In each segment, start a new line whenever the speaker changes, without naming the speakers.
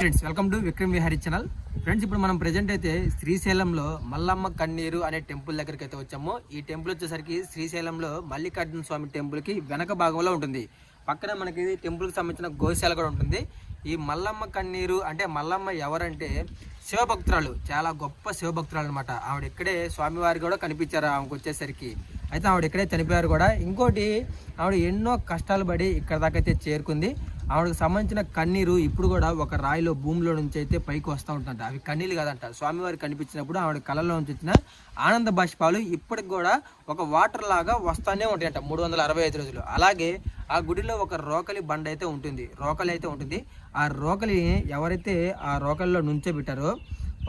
Friends welcome to Vikram Vihari channel. Friends ఇప్పుడు మనం present అయితే శ్రీశైలంలో మల్లమ్మ కన్నీరు అనే టెంపుల్ దగ్గరికి అయితే వచ్చాము. ఈ టెంపుల్ వచ్చేసరికి శ్రీశైలంలో మల్లికార్జున స్వామి టెంపుల్కి వెనక భాగంలో ఉంటుంది. పక్కన మనకి టెంపుల్కి సంబంధించిన గోశాల కూడా ఉంటుంది. ఈ మల్లమ్మ కన్నీరు అంటే మల్లమ్మ ఎవరంటే శివభక్తురాలు. చాలా గొప్ప శివభక్తురాలు అనమాట ఆవిడ ఇక్కడే స్వామివారి కూడా కనిపించారు ఆమెకు వచ్చేసరికి. అయితే ఆవిడ ఇక్కడే చనిపోయారు కూడా. ఇంకోటి ఆవిడ ఎన్నో కష్టాలు పడి ఇక్కడ దాకా అయితే చేరుకుంది. ఆవిడకి సంబంధించిన కన్నీరు ఇప్పుడు కూడా ఒక రాయిలో భూమిలో నుంచి అయితే పైకి వస్తూ ఉంటుంట అవి కన్నీళ్ళు కాదంట. స్వామివారి కనిపించినప్పుడు ఆవిడ కళ్ళలో నుంచి వచ్చిన ఆనంద బాష్పాలు ఇప్పటికి కూడా ఒక వాటర్ లాగా వస్తూనే ఉంటాయంట మూడు వందల అరవై ఐదు రోజులు. అలాగే ఆ గుడిలో ఒక రోకలి బండ అయితే ఉంటుంది. రోకలి అయితే ఉంటుంది. ఆ రోకలిని ఎవరైతే ఆ రోకలిలో నుంచోబెట్టారో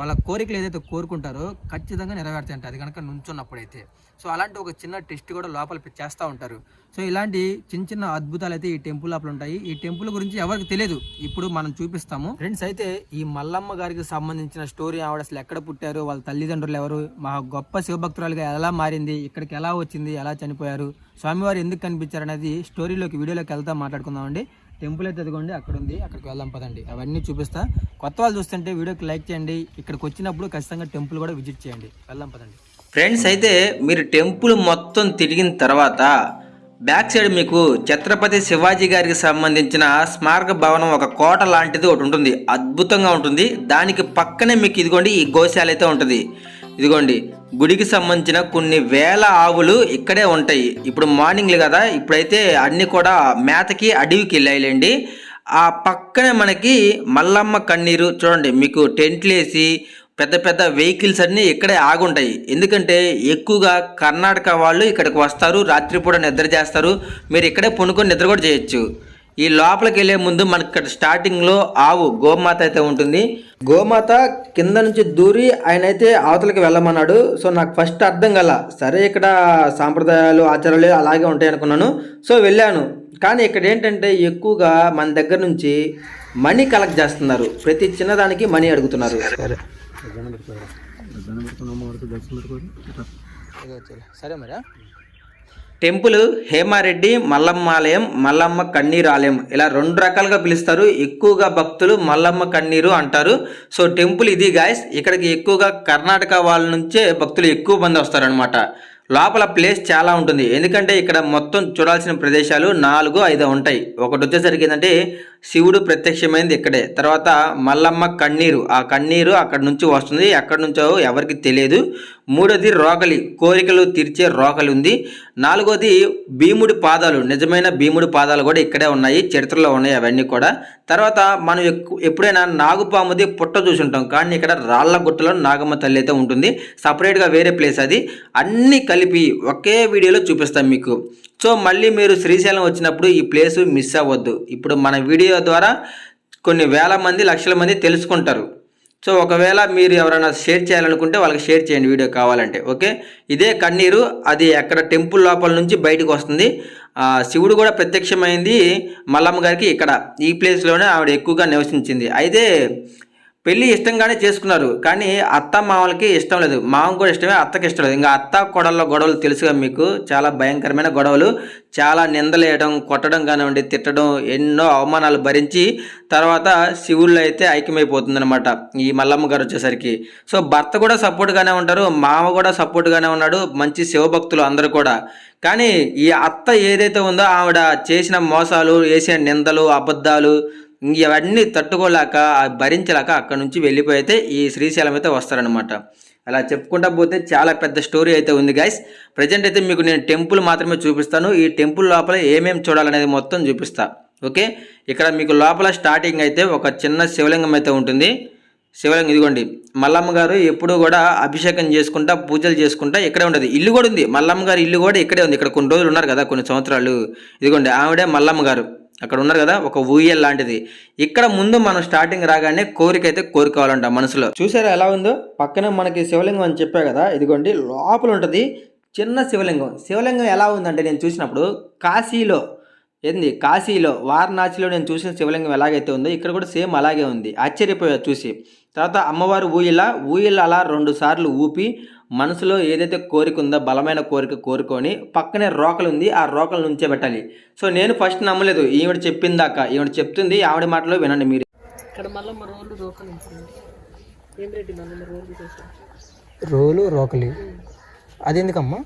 వాళ్ళ కోరికలు ఏదైతే కోరుకుంటారో ఖచ్చితంగా నెరవేరుతాయంట. అది కనుక నుంచున్నప్పుడైతే. సో అలాంటి ఒక చిన్న టెస్ట్ కూడా లోపల చేస్తూ ఉంటారు. సో ఇలాంటి చిన్న చిన్న అద్భుతాలు అయితే ఈ టెంపుల్ లోపల ఉంటాయి. ఈ టెంపుల్ గురించి ఎవరికి తెలియదు. ఇప్పుడు మనం చూపిస్తాము. ఫ్రెండ్స్ అయితే ఈ మల్లమ్మ గారికి సంబంధించిన స్టోరీ ఆవిడ అసలు ఎక్కడ పుట్టారు? వాళ్ళ తల్లిదండ్రులు ఎవరు? మా గొప్ప శివభక్తురాలుగా ఎలా మారింది? ఇక్కడికి ఎలా వచ్చింది? ఎలా చనిపోయారు? స్వామివారు ఎందుకు కనిపించారు అనేది స్టోరీలోకి వీడియోలోకి వెళ్తా మాట్లాడుకుందామండి. టెంపుల్ అయితే అదిగోండి అక్కడ ఉంది అక్కడికి వెళ్దాం పదండి. అవన్నీ చూపిస్తా. కొత్త వాళ్ళు చూస్తుంటే వీడియోకి లైక్ చేయండి. ఇక్కడికి వచ్చినప్పుడు ఖచ్చితంగా టెంపుల్ కూడా విజిట్ చేయండి. వెళ్దాం పదండి.
ఫ్రెండ్స్ అయితే మీరు టెంపుల్ మొత్తం తిరిగిన తర్వాత బ్యాక్ సైడ్ మీకు ఛత్రపతి శివాజీ గారికి సంబంధించిన స్మారక భవనం ఒక కోట లాంటిది ఒకటి ఉంటుంది. అద్భుతంగా ఉంటుంది. దానికి పక్కనే మీకు ఇదిగోండి ఈ గోశాల అయితే ఉంటుంది. ఇదిగోండి గుడికి సంబంధించిన కొన్ని వేల ఆవులు ఇక్కడే ఉంటాయి. ఇప్పుడు మార్నింగ్లు కదా ఇప్పుడైతే అన్నీ కూడా మేతకి అడవికి వెళ్ళాయిలేండి. ఆ పక్కనే మనకి మల్లమ్మ కన్నీరు చూడండి మీకు టెంట్లు వేసి పెద్ద పెద్ద వెహికల్స్ అన్నీ ఇక్కడే ఆగుంటాయి. ఎందుకంటే ఎక్కువగా కర్ణాటక వాళ్ళు ఇక్కడికి వస్తారు రాత్రిపూట నిద్ర చేస్తారు. మీరు ఇక్కడే పొనుకొని నిద్ర కూడా చేయొచ్చు. ఈ లోపలికి వెళ్ళే ముందు మనకి ఇక్కడ స్టార్టింగ్లో ఆవు గోమాత అయితే ఉంటుంది. గోమాత కింద నుంచి దూరి ఆయన అయితే అవతలకి వెళ్ళమన్నాడు. సో నాకు ఫస్ట్ అర్థం కల సరే ఇక్కడ సాంప్రదాయాలు ఆచారాలు అలాగే ఉంటాయి అనుకున్నాను. సో వెళ్ళాను. కానీ ఇక్కడ ఏంటంటే ఎక్కువగా మన దగ్గర నుంచి మనీ కలెక్ట్ చేస్తున్నారు. ప్రతి చిన్నదానికి మనీ అడుగుతున్నారు.
సరే. సరే. మరి
టెంపుల్ హేమారెడ్డి మల్లమ్మ ఆలయం మల్లమ్మ కన్నీరు ఆలయం ఇలా రెండు రకాలుగా పిలుస్తారు. ఎక్కువగా భక్తులు మల్లమ్మ కన్నీరు అంటారు. సో టెంపుల్ ఇది గాయస్ ఇక్కడికి ఎక్కువగా కర్ణాటక వాళ్ళ నుంచే భక్తులు ఎక్కువ మంది వస్తారనమాట లోపల ప్లేస్ చాలా ఉంటుంది. ఎందుకంటే ఇక్కడ మొత్తం చూడాల్సిన ప్రదేశాలు నాలుగు ఐదు ఉంటాయి. ఒకటి వచ్చేసరికి ఏంటంటే శివుడు ప్రత్యక్షమైంది ఇక్కడే. తర్వాత మల్లమ్మ కన్నీరు. ఆ కన్నీరు అక్కడ నుంచి వస్తుంది. ఎక్కడి నుంచో ఎవరికి తెలియదు. మూడోది రోకలి. కోరికలు తీర్చే రోకలి ఉంది. నాలుగోది భీముడి పాదాలు. నిజమైన భీముడి పాదాలు కూడా ఇక్కడే ఉన్నాయి. చరిత్రలో ఉన్నాయి అవన్నీ కూడా. తర్వాత మనం ఎప్పుడైనా నాగుపాముది పుట్ట చూసుంటాం. కానీ ఇక్కడ రాళ్ళ గుట్టలో నాగమ్మ తల్లి అయితే ఉంటుంది. సపరేట్గా వేరే ప్లేస్ అది. అన్నీ కలిపి ఒకే వీడియోలో చూపిస్తాం మీకు. సో మళ్ళీ మీరు శ్రీశైలం వచ్చినప్పుడు ఈ ప్లేస్ మిస్ అవ్వద్దు. ఇప్పుడు మన వీడియో ద్వారా కొన్ని వేల మంది లక్షల మంది తెలుసుకుంటారు. సో ఒకవేళ మీరు ఎవరైనా షేర్ చేయాలనుకుంటే వాళ్ళకి షేర్ చేయండి వీడియో కావాలంటే ఓకే? ఇదే కన్నీరు అది అక్కడ టెంపుల్ లోపల నుంచి బయటకు వస్తుంది. ఆ, శివుడు కూడా ప్రత్యక్షమైంది. మల్లమ్మ గారికి ఇక్కడ ఈ ప్లేస్లోనే ఆవిడ ఎక్కువగా నివసించింది. అయితే పెళ్ళి ఇష్టంగానే చేసుకున్నారు కానీ అత్త మామలకి ఇష్టం లేదు. మామ కూడా ఇష్టమే అత్తకి ఇష్టం లేదు. ఇంకా అత్త కొడల్లో గొడవలు తెలుసుగా మీకు చాలా భయంకరమైన గొడవలు. చాలా నిందలేయడం కొట్టడం కానివ్వండి తిట్టడం ఎన్నో అవమానాలు భరించి తర్వాత శివుళ్ళు అయితే ఐక్యమైపోతుందనమాట ఈ మల్లమ్మ గారు వచ్చేసరికి. సో భర్త కూడా సపోర్ట్గానే ఉంటారు మామ కూడా సపోర్ట్గానే ఉన్నాడు మంచి శివభక్తులు అందరూ కూడా. కానీ ఈ అత్త ఏదైతే ఉందో ఆవిడ చేసిన మోసాలు వేసిన నిందలు అబద్ధాలు ఇవన్నీ తట్టుకోలేక భరించలేక అక్కడ నుంచి వెళ్ళిపోయితే ఈ శ్రీశైలం అయితే వస్తారనమాట అలా చెప్పుకుంటా పోతే చాలా పెద్ద స్టోరీ అయితే ఉంది గైస్ ప్రజెంట్ అయితే మీకు నేను టెంపుల్ మాత్రమే చూపిస్తాను. ఈ టెంపుల్ లోపల ఏమేమి చూడాలనేది మొత్తం చూపిస్తా. ఓకే ఇక్కడ మీకు లోపల స్టార్టింగ్ అయితే ఒక చిన్న శివలింగం అయితే ఉంటుంది. శివలింగం ఇదిగోండి. మల్లమ్మ గారు ఎప్పుడూ కూడా అభిషేకం చేసుకుంటా పూజలు చేసుకుంటా ఇక్కడే ఉండదు. ఇల్లు కూడా ఉంది. మల్లమ్మ గారు ఇల్లు కూడా ఇక్కడే ఉంది. ఇక్కడ కొన్ని రోజులు ఉన్నారు కదా కొన్ని సంవత్సరాలు. ఇదిగోండి ఆవిడే మల్లమ్మ గారు. అక్కడ ఉన్నారు కదా ఒక ఊయల్ లాంటిది. ఇక్కడ ముందు మనం స్టార్టింగ్ రాగానే కోరిక అయితే కోరుకోవాలంట మనసులో. చూసారా ఎలా ఉందో? పక్కనే మనకి శివలింగం అని చెప్పా కదా ఇదిగోండి లోపల ఉంటుంది చిన్న శివలింగం. శివలింగం ఎలా ఉందంటే నేను చూసినప్పుడు కాశీలో ఏంది? కాశీలో వారణాసిలో నేను చూసిన శివలింగం ఎలాగైతే ఉందో ఇక్కడ కూడా సేమ్ అలాగే ఉంది. ఆశ్చర్యపోయా చూసి. తర్వాత అమ్మవారు ఊయిల ఊయిల అలా రెండు సార్లు ఊపి మనసులో ఏదైతే కోరిక ఉందో బలమైన కోరిక కోరుకొని పక్కనే రోకలు ఉంది ఆ రోకలు నుంచే పెట్టాలి. సో నేను ఫస్ట్ నమ్మలేదు. ఈవిడ చెప్పిందాక ఈవిడ చెప్తుంది ఆవిడ మాటలో వినండి మీరు.
ఇక్కడ మళ్ళీ రోడ్లు రోకలు ఉంటుంది. ఏం రెడ్డి మళ్ళీ రోడ్లు చేసాం
రోలు రోకలి. అది ఎందుకమ్మా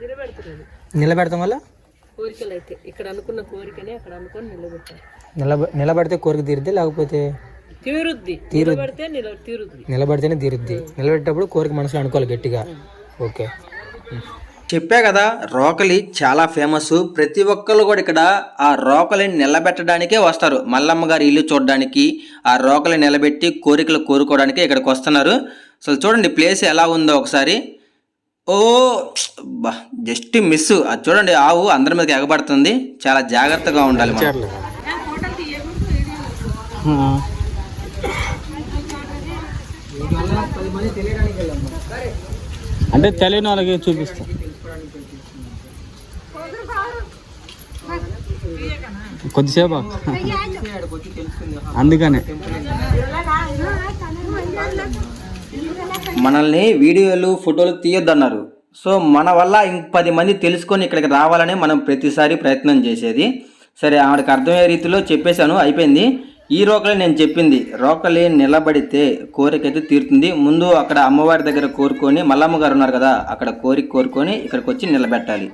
నిలబెడుతున్నది
నిలబెడతాం వల్ల
కోరికలు అయితే ఇక్కడ అనుకున్న కోరికనే అక్కడ అనుకొని నిలబెట్టారు
నిలబ నిలబడితే కోరిక తీరుద్ది లేకపోతే?
తీరుద్ది. నిలబడితే నిల తీరుద్ది.
నిలబడితేనే తీరుద్ది. నిలబెట్టేటప్పుడు కోరిక మనసులో అనుకోవాలి గట్టిగా. ఓకే.
చెప్పా కదా రోకలి చాలా ఫేమస్. ప్రతి ఒక్కళ్ళు కూడా ఇక్కడ ఆ రోకలిని నిలబెట్టడానికే వస్తారు. మల్లమ్మ గారి ఇల్లు చూడడానికి ఆ రోకలి నిలబెట్టి కోరికలు కోరుకోవడానికి ఇక్కడికి వస్తున్నారు. అసలు చూడండి ప్లేస్ ఎలా ఉందో ఒకసారి. ఓ బా జస్ట్ మిస్. అది చూడండి ఆవు అందరి మీదకి ఎగబడుతుంది. చాలా జాగ్రత్తగా ఉండాలి మనం.
అంటే తెలియని వాళ్ళకి చూపిస్తాం. కొద్దిసేపు. అందుకనే.
మనల్ని వీడియోలు ఫోటోలు తీయొద్దన్నారు. సో మన వల్ల ఇంక పది మంది తెలుసుకొని ఇక్కడికి రావాలని మనం ప్రతిసారి ప్రయత్నం చేసేది. సరే ఆవిడకి అర్థమయ్యే రీతిలో చెప్పేశాను అయిపోయింది. ఈ రోకలే నేను చెప్పింది రోకలి నిలబడితే కోరిక అయితే తీరుతుంది. ముందు అక్కడ అమ్మవారి దగ్గర కోరుకొని మల్లమ్మ గారు ఉన్నారు కదా అక్కడ కోరిక కోరుకొని ఇక్కడికి వచ్చి నిలబెట్టాలి.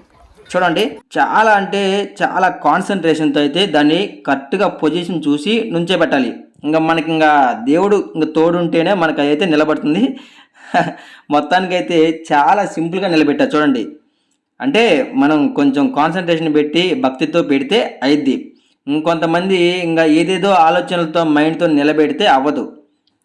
చూడండి చాలా అంటే చాలా కాన్సన్ట్రేషన్తో అయితే దాన్ని కరెక్ట్గా పొజిషన్ చూసి నుంచే పెట్టాలి ఇంకా మనకి ఇంకా దేవుడు ఇంకా తోడుంటేనే మనకు అయితే నిలబడుతుంది. మొత్తానికైతే చాలా సింపుల్గా నిలబెట్టారు. చూడండి. అంటే మనం కొంచెం కాన్సన్ట్రేషన్ పెట్టి భక్తితో పెడితే అయిద్ది. ఇంకొంతమంది ఇంకా ఏదేదో ఆలోచనలతో మైండ్తో నిలబెడితే అవ్వదు.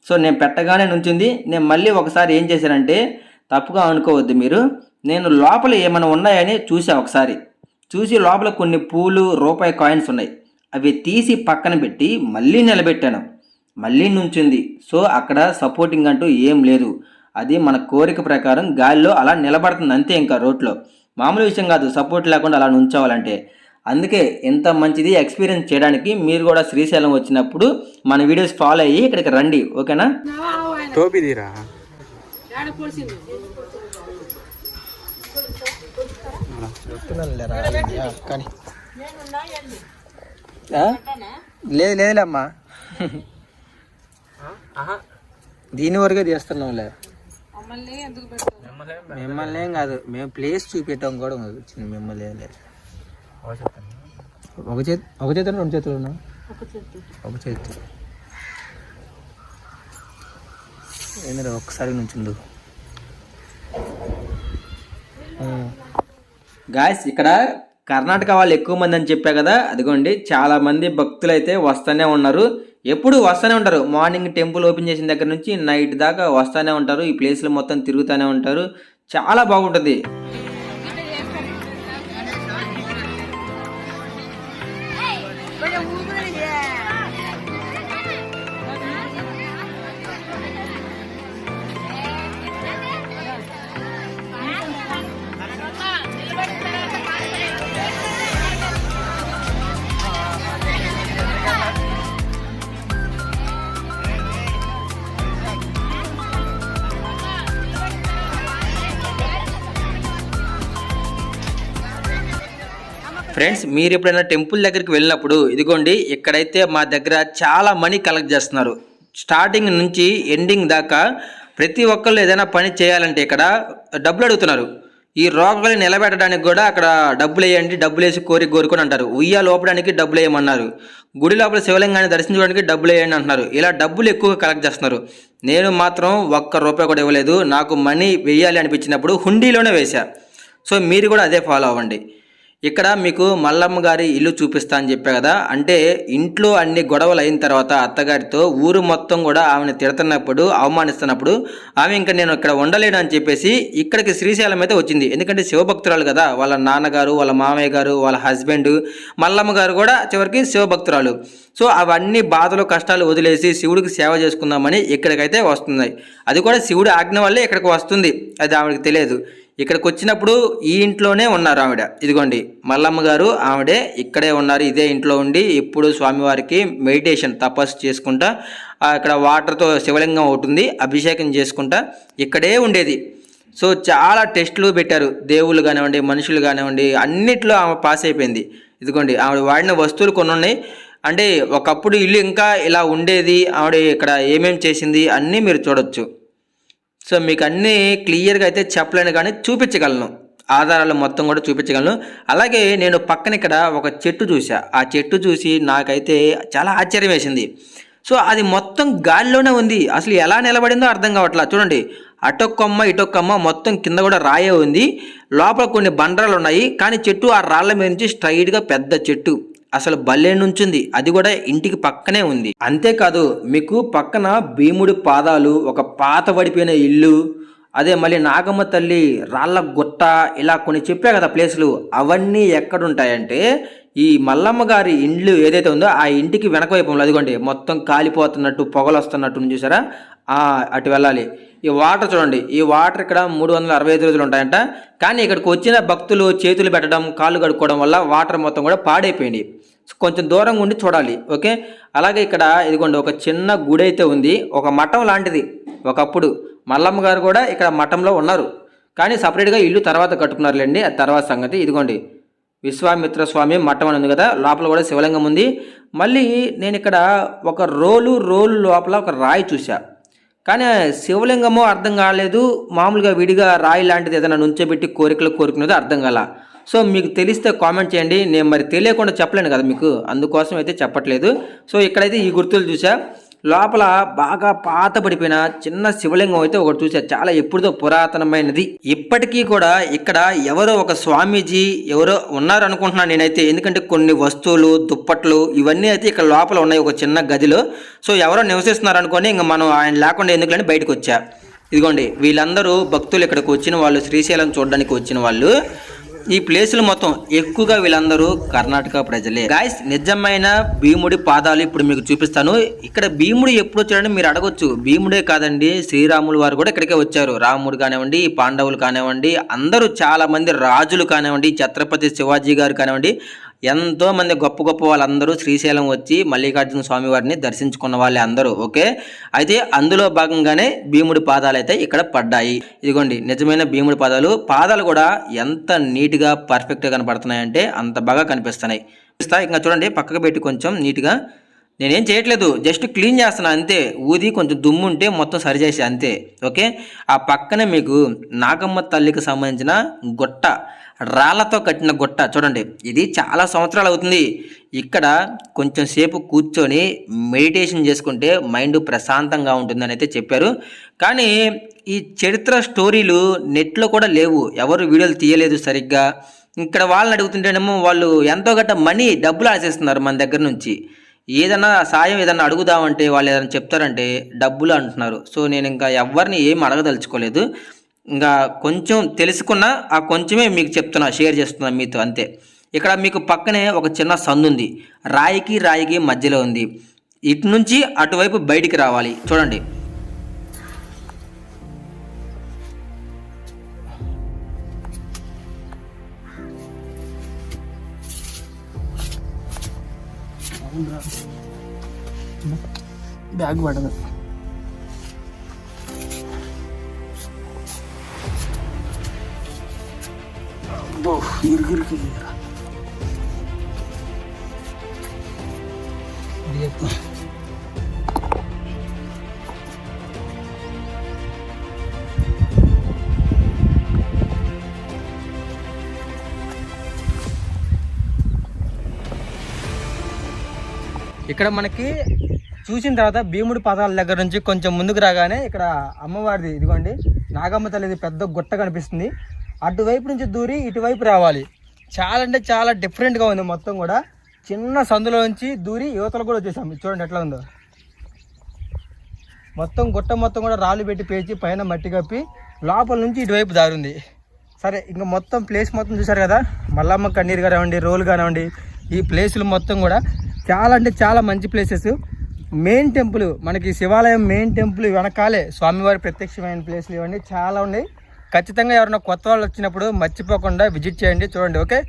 సో నేను పెట్టగానే నుంచింది నేను మళ్ళీ ఒకసారి ఏం చేశానంటే తప్పుగా అనుకోవద్దు మీరు. నేను లోపల ఏమైనా ఉన్నాయని చూసా ఒకసారి. చూసి లోపల కొన్ని పూలు రూపాయి కాయిన్స్ ఉన్నాయి. అవి తీసి పక్కన పెట్టి మళ్ళీ నిలబెట్టాను. మళ్ళీ నుంచింది. సో అక్కడ సపోర్టింగ్ అంటూ ఏం లేదు. అది మన కోరిక ప్రకారం గాలిలో అలా నిలబడుతుంది అంతే ఇంకా రోడ్లో. మామూలు విషయం కాదు సపోర్ట్ లేకుండా అలా నుంచోవాలంటే. అందుకే ఎంత మంచిది ఎక్స్పీరియన్స్ చేయడానికి మీరు కూడా శ్రీశైలం వచ్చినప్పుడు మన వీడియోస్ ఫాలో అయ్యి ఇక్కడికి రండి ఓకేనా?
టోపీ తీరా
కానీ? లేదు లేదులేమ్మా దీని వరకే చేస్తున్నాంలే మిమ్మల్ని ఏం కాదు. మేము ప్లేస్ చూపెట్టాం కూడా వచ్చింది మిమ్మల్ని ఏం లేదు. ఒక చేతి ఒక చేతి రెండు చేతులు ఉన్నా? ఒక చేతి ఏంటంటే ఒక్కసారి నుంచుండు
గాయస్ ఇక్కడ కర్ణాటక వాళ్ళు ఎక్కువ మంది అని చెప్పా కదా అదిగోండి చాలా మంది భక్తులు అయితే వస్తూనే ఉన్నారు. ఎప్పుడు వస్తూనే ఉంటారు. మార్నింగ్ టెంపుల్ ఓపెన్ చేసిన దగ్గర నుంచి నైట్ దాకా వస్తూనే ఉంటారు. ఈ ప్లేస్లో మొత్తం తిరుగుతూనే ఉంటారు. చాలా బాగుంటుంది. ఫ్రెండ్స్ మీరు ఎప్పుడైనా టెంపుల్ దగ్గరికి వెళ్ళినప్పుడు ఇదిగోండి ఇక్కడైతే మా దగ్గర చాలా మనీ కలెక్ట్ చేస్తున్నారు. స్టార్టింగ్ నుంచి ఎండింగ్ దాకా ప్రతి ఒక్కళ్ళు ఏదైనా పని చేయాలంటే ఇక్కడ డబ్బులు అడుగుతున్నారు. ఈ రోగాలు నిలబెట్టడానికి కూడా అక్కడ డబ్బులు వేయండి డబ్బులు వేసి కోరి కోరుకొని అంటారు. ఉయ్యాలు లోపడానికి డబ్బులు వేయమన్నారు. గుడి లోపల శివలింగాన్ని దర్శించడానికి డబ్బులు వేయండి అంటున్నారు. ఇలా డబ్బులు ఎక్కువగా కలెక్ట్ చేస్తున్నారు. నేను మాత్రం ఒక్క రూపాయి కూడా ఇవ్వలేదు. నాకు మనీ వేయాలి అనిపించినప్పుడు హుండీలోనే వేశా. సో మీరు కూడా అదే ఫాలో అవ్వండి. ఇక్కడ మీకు మల్లమ్మ గారి ఇల్లు చూపిస్తా అని చెప్పా కదా. అంటే ఇంట్లో అన్ని గొడవలు అయిన తర్వాత అత్తగారితో ఊరు మొత్తం కూడా ఆమెను తిడుతున్నప్పుడు అవమానిస్తున్నప్పుడు ఆమె ఇంకా నేను ఇక్కడ ఉండలేను అని చెప్పేసి ఇక్కడికి శ్రీశైలం అయితే వచ్చింది. ఎందుకంటే శివభక్తురాలు కదా. వాళ్ళ నాన్నగారు వాళ్ళ మామయ్య గారు వాళ్ళ హస్బెండ్ మల్లమ్మ గారు కూడా చివరికి శివభక్తురాలు. సో అవన్నీ బాధలు కష్టాలు వదిలేసి శివుడికి సేవ చేసుకుందామని ఇక్కడికైతే వస్తుంది అది కూడా శివుడి ఆజ్ఞ వల్లే ఇక్కడికి వస్తుంది. అది ఆవిడకి తెలియదు. ఇక్కడికి వచ్చినప్పుడు ఈ ఇంట్లోనే ఉన్నారు ఆవిడ. ఇదిగోండి మల్లమ్మ గారు ఆవిడే ఇక్కడే ఉన్నారు. ఇదే ఇంట్లో ఉండి ఎప్పుడు స్వామివారికి మెడిటేషన్ తపస్సు చేసుకుంటా ఇక్కడ వాటర్తో శివలింగం ఒకటి అభిషేకం చేసుకుంటా ఇక్కడే ఉండేది. సో చాలా టెస్టులు పెట్టారు. దేవుళ్ళు కానివ్వండి మనుషులు కానివ్వండి అన్నిట్లో ఆమె పాస్ అయిపోయింది. ఇదిగోండి ఆవిడ వాడిన వస్తువులు కొన్ని ఉన్నాయి అంటే ఒకప్పుడు ఇల్లు ఇంకా ఇలా ఉండేది ఆవిడ ఇక్కడ ఏమేం చేసింది అన్నీ మీరు చూడొచ్చు. సో మీకు అన్నీ క్లియర్గా అయితే చెప్పలేను కానీ చూపించగలను. ఆధారాలు మొత్తం కూడా చూపించగలను. అలాగే నేను పక్కన ఇక్కడ ఒక చెట్టు చూసా ఆ చెట్టు చూసి నాకైతే చాలా ఆశ్చర్యం వేసింది. సో అది మొత్తం గాలిలోనే ఉంది. అసలు ఎలా నిలబడిందో అర్థం కావట్లా. చూడండి. అటొక్కమ్మ ఇటొక్కమ్మ మొత్తం కింద కూడా రాయే ఉంది. లోపల కొన్ని బండరాలు ఉన్నాయి. కానీ చెట్టు ఆ రాళ్ళ మీద నుంచి స్ట్రైట్గా పెద్ద చెట్టు. అసలు భలే నుంచింది. అది కూడా ఇంటికి పక్కనే ఉంది. అంతేకాదు మీకు పక్కన భీముడి పాదాలు ఒక పాత పడిపోయిన ఇల్లు అదే మళ్ళీ నాగమ్మ తల్లి రాళ్ళ గుట్ట ఇలా కొన్ని చెప్పా కదా ప్లేసులు. అవన్నీ ఎక్కడుంటాయంటే ఈ మల్లమ్మ గారి ఇండ్లు ఏదైతే ఉందో ఆ ఇంటికి వెనక వైపు అదిగోండి మొత్తం కాలిపోతున్నట్టు పొగలు వస్తున్నట్టు చూసారా? అటు వెళ్ళాలి. ఈ వాటర్ చూడండి ఈ వాటర్ ఇక్కడ మూడు వందల అరవై ఐదు రోజులు ఉంటాయంట. కానీ ఇక్కడికి వచ్చిన భక్తులు చేతులు పెట్టడం కాళ్ళు కడుక్కోవడం వల్ల వాటర్ మొత్తం కూడా పాడైపోయింది. కొంచెం దూరంగా ఉండి చూడాలి ఓకే? అలాగే ఇక్కడ ఇదిగోండి ఒక చిన్న గుడి అయితే ఉంది. ఒక మఠం లాంటిది ఒకప్పుడు. మల్లమ్మ గారు కూడా ఇక్కడ మఠంలో ఉన్నారు. కానీ సపరేట్గా ఇల్లు తర్వాత కట్టుకున్నారులేండి. ఆ తర్వాత సంగతి. ఇదిగోండి విశ్వామిత్ర స్వామి మఠం అని ఉంది కదా లోపల కూడా శివలింగం ఉంది. మళ్ళీ నేను ఇక్కడ ఒక రోలు రోలు లోపల ఒక రాయి చూసా కానీ శివలింగము అర్థం కాలేదు. మామూలుగా విడిగా రాయి లాంటిది ఏదైనా నుంచోబెట్టి కోరికలు కోరుకునేది అర్థం కాల. సో మీకు తెలిస్తే కామెంట్ చేయండి. నేను మరి తెలియకుండా చెప్పలేను కదా మీకు. అందుకోసం అయితే చెప్పట్లేదు. సో ఇక్కడైతే ఈ గుర్తులు చూసా లోపల బాగా పాత పడిపోయిన చిన్న శివలింగం అయితే ఒకటి చూశారు. చాలా ఎప్పుడుదో పురాతనమైనది. ఇప్పటికీ కూడా ఇక్కడ ఎవరో ఒక స్వామీజీ ఎవరో ఉన్నారు అనుకుంటున్నాను నేనైతే. ఎందుకంటే కొన్ని వస్తువులు దుప్పట్లు ఇవన్నీ అయితే ఇక్కడ లోపల ఉన్నాయి ఒక చిన్న గదిలో. సో ఎవరో నివసిస్తున్నారు అనుకొని ఇంకా మనం ఆయన లేకుండా ఎందుకులని బయటకు వచ్చా. ఇదిగోండి వీళ్ళందరూ భక్తులు ఇక్కడికి వచ్చిన వాళ్ళు శ్రీశైలం చూడడానికి వచ్చిన వాళ్ళు. ఈ ప్లేసులు మొత్తం ఎక్కువగా వీళ్ళందరూ కర్ణాటక ప్రజలే. గాయస్ నిజమైన భీముడి పాదాలు ఇప్పుడు మీకు చూపిస్తాను. ఇక్కడ భీముడు ఎప్పుడు వచ్చాడని మీరు అడగొచ్చు. భీముడే కాదండి శ్రీరాములు వారు కూడా ఇక్కడికే వచ్చారు. రాముడు కానివ్వండి పాండవులు కానివ్వండి అందరూ చాలా మంది రాజులు కానివ్వండి ఛత్రపతి శివాజీ గారు కానివ్వండి ఎంతోమంది గొప్ప గొప్ప వాళ్ళందరూ శ్రీశైలం వచ్చి మల్లికార్జున స్వామి వారిని దర్శించుకున్న వాళ్ళే అందరూ ఓకే? అయితే అందులో భాగంగానే భీముడి పాదాలు అయితే ఇక్కడ పడ్డాయి. ఇదిగోండి నిజమైన భీముడి పాదాలు. పాదాలు కూడా ఎంత నీట్గా పర్ఫెక్ట్గా కనపడుతున్నాయంటే అంత బాగా కనిపిస్తున్నాయి. ఇంకా చూడండి పక్కకు పెట్టి కొంచెం నీట్గా. నేనేం చేయట్లేదు జస్ట్ క్లీన్ చేస్తున్నా అంతే. ఊది కొంచెం దుమ్ము ఉంటే మొత్తం సరిచేసి అంతే ఓకే? ఆ పక్కనే మీకు నాగమ్మ తల్లికి సంబంధించిన గుట్ట. రాళ్ళతో కట్టిన గుట్ట. చూడండి ఇది చాలా సంవత్సరాలు అవుతుంది. ఇక్కడ కొంచెం సేపు కూర్చొని మెడిటేషన్ చేసుకుంటే మైండ్ ప్రశాంతంగా ఉంటుందని అయితే చెప్పారు. కానీ ఈ చరిత్ర స్టోరీలు నెట్లో కూడా లేవు. ఎవరు వీడియోలు తీయలేదు సరిగ్గా. ఇక్కడ వాళ్ళని అడుగుతుంటేనేమో వాళ్ళు ఎంతో గట్ట మనీ డబ్బులు ఆశిస్తున్నారు మన దగ్గర నుంచి. ఏదైనా సాయం ఏదన్నా అడుగుదామంటే వాళ్ళు ఏదైనా చెప్తారంటే డబ్బులు అంటున్నారు. సో నేను ఇంకా ఎవరిని ఏం అడగదలుచుకోలేదు. ఇంకా కొంచెం తెలుసుకున్న ఆ కొంచెమే మీకు చెప్తున్నా షేర్ చేస్తున్నా మీతో అంతే. ఇక్కడ మీకు పక్కనే ఒక చిన్న సందు ఉంది రాయికి రాయికి మధ్యలో ఉంది. ఇటు నుంచి అటువైపు బయటికి రావాలి. చూడండి.
బ్యాగ్ పడదు.
ఇక్కడ మనకి చూసిన తర్వాత భీముడి పాదాల దగ్గర నుంచి కొంచెం ముందుకు రాగానే ఇక్కడ అమ్మవారిది ఇదిగోండి నాగమ్మ తల్లిది పెద్ద గుట్ట కనిపిస్తుంది. అటువైపు నుంచి దూరి ఇటువైపు రావాలి. చాలా అంటే చాలా డిఫరెంట్గా ఉంది మొత్తం కూడా. చిన్న సందులో నుంచి దూరి యువతలు కూడా వచ్చేసాం. చూడండి ఎట్లా ఉందో. మొత్తం గుట్ట మొత్తం కూడా రాళ్ళు పెట్టి పేచి పైన మట్టి కప్పి లోపల నుంచి ఇటువైపు దారుంది. సరే ఇంకా మొత్తం ప్లేస్ మొత్తం చూసారు కదా? మల్లమ్మ కన్నీరు కానివ్వండి రోలు కానివ్వండి ఈ ప్లేసులు మొత్తం కూడా చాలా అంటే చాలా మంచి ప్లేసెస్ మెయిన్ టెంపుల్ మనకి శివాలయం మెయిన్ టెంపుల్ వెనకాలే స్వామివారి ప్రత్యక్షమైన ప్లేస్లు ఇవన్నీ చాలా ఉన్నాయి. ఖచ్చితంగా ఎవరైనా కొత్త వాళ్ళు వచ్చినప్పుడు మర్చిపోకుండా విజిట్ చేయండి చూడండి ఓకే?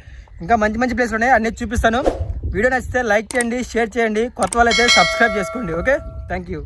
ఇంకా మంచి మంచి ప్లేస్లు ఉన్నాయి అన్నీ చూపిస్తాను. వీడియో నచ్చితే లైక్ చేయండి షేర్ చేయండి. కొత్త వాళ్ళు అయితే సబ్స్క్రైబ్ చేసుకోండి ఓకే? Thank you.